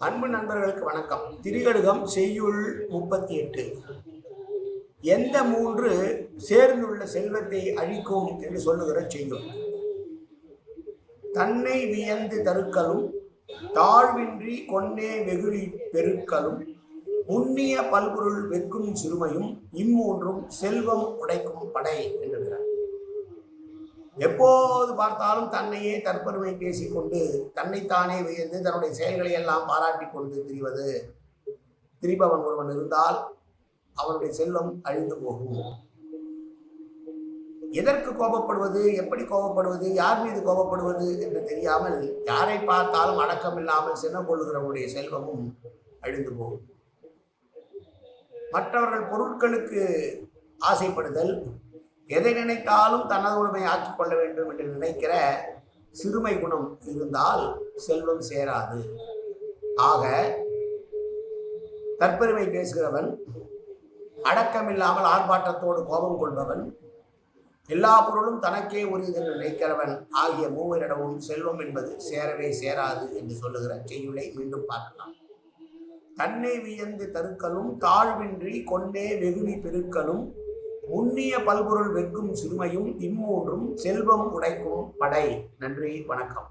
அன்பு நண்பர்களுக்கு வணக்கம். திரிகடுகம் செய்யுள் முப்பத்தி எட்டு எந்த மூன்று சேர்ந்துள்ள செல்வத்தை அழிக்கும் என்று சொல்லுகிற செய்யுள்? தன்னை வியந்து தருக்கலும் தாழ்வின்றி கொன்னே வெகுளி பெருக்கலும் முன்னிய பல்பொருள் வெக்கும் சிறுமையும் இம்மூன்றும் செல்வம் உடைக்கும் படை என்று எப்போது பார்த்தாலும் தன்னையே தற்பெருமை பேசிக்கொண்டு தன்னைத்தானே வியந்து தன்னுடைய செயல்களை எல்லாம் பாராட்டி கொண்டு திரிவது. திரிபவன் ஒருவன் இருந்தால் அவனுடைய செல்வம் அழிந்து போகும். எதற்கு கோபப்படுவது? எப்படி கோபப்படுவது? யார் மீது கோபப்படுவது என்று தெரியாமல் யாரை பார்த்தாலும் அடக்கம் இல்லாமல் சின்னம் கொள்ளுகிறவனுடைய செல்வமும் அழிந்து போகும். மற்றவர்கள் பொருட்களுக்கு ஆசைப்படுதல் எதை நினைத்தாலும் தனது உரிமை ஆக்கிக் கொள்ள வேண்டும் என்று நினைக்கிற சிறுமை குணம் இருந்தால் செல்வம் சேராது. ஆக தற்பெருமை பேசுகிறவன் அடக்கமில்லாமல் ஆர்ப்பாட்டத்தோடு கோபம் கொள்பவன் எல்லா பொருளும் தனக்கே உரியது என்று நினைக்கிறவன் ஆகிய மூவரிடமும் செல்வம் என்பது சேரவே சேராது என்று சொல்லுகிற செய்யுளை மீண்டும் பார்க்கலாம். தன்னை வியந்து தருக்கலும் தாழ்வின்றி கொண்டே வெகுளி பெருக்கலும் உண்ணிய பல்பொருள் வெக்கும் சிறுமையும் இம்மூன்றும் செல்வம் உடைக்கும் படை. நன்றி வணக்கம்.